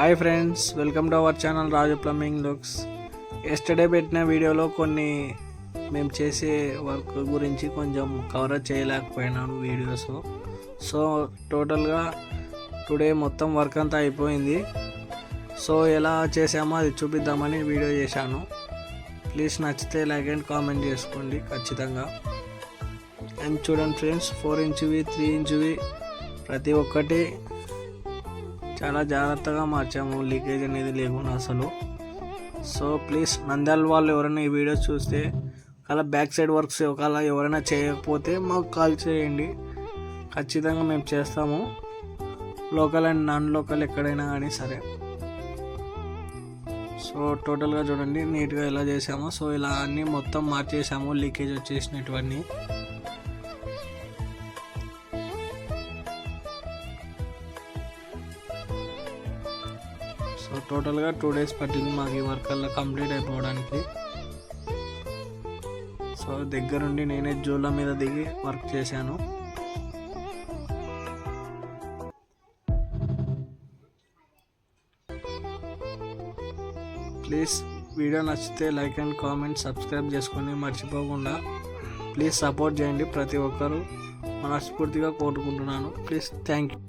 Hi friends welcome to our channel Raju plumbing looks. Yesterday పెట్టిన వీడియోలో కొన్ని మేము చేసే వర్క్ గురించి కొంచెం కవర్ చేయలేకపోయినాను వీడియోస్ సో టోటల్గా టుడే మొత్తం వర్క్ అంతా అయిపోయింది. సో ఎలా చేసామో అది చూపిద్దామని వీడియో చేశాను. ప్లీజ్ నచ్చితే లైక్ అండ్ కామెంట్ చేసుకోండి ఖచ్చితంగా. అండ్ చూడండి ఫ్రెండ్స్ ఫోర్ ఇంచువి త్రీ ఇంచువి ప్రతి ఒక్కటి చాలా జాగ్రత్తగా మార్చాము. లీకేజ్ అనేది లేకుండా అసలు. సో ప్లీజ్ నంద్యాల వాళ్ళు ఎవరైనా ఈ వీడియో చూస్తే అలా బ్యాక్ సైడ్ వర్క్స్ ఒకవేళ ఎవరైనా చేయకపోతే మాకు కాల్ చేయండి. ఖచ్చితంగా మేము చేస్తాము. లోకల్ అండ్ నాన్ లోకల్ ఎక్కడైనా కానీ సరే. సో టోటల్గా చూడండి నీట్గా ఎలా చేసామో సో ఇలా అన్నీ మొత్తం మార్చేసాము లీకేజ్ వచ్చేసినటువన్నీ సో టోటల్గా టూ డేస్ పట్టింది మాకు ఈ వర్క్ అలా కంప్లీట్ అయిపోవడానికి. సో దగ్గరుండి నేనే జూల మీద దిగి వర్క్ చేశాను. ప్లీజ్ వీడియో నచ్చితే లైక్ అండ్ కామెంట్ సబ్స్క్రైబ్ చేసుకొని మర్చిపోకుండా ప్లీజ్ సపోర్ట్ చేయండి ప్రతి ఒక్కరూ. మనస్ఫూర్తిగా కోరుకుంటున్నాను. Please thank you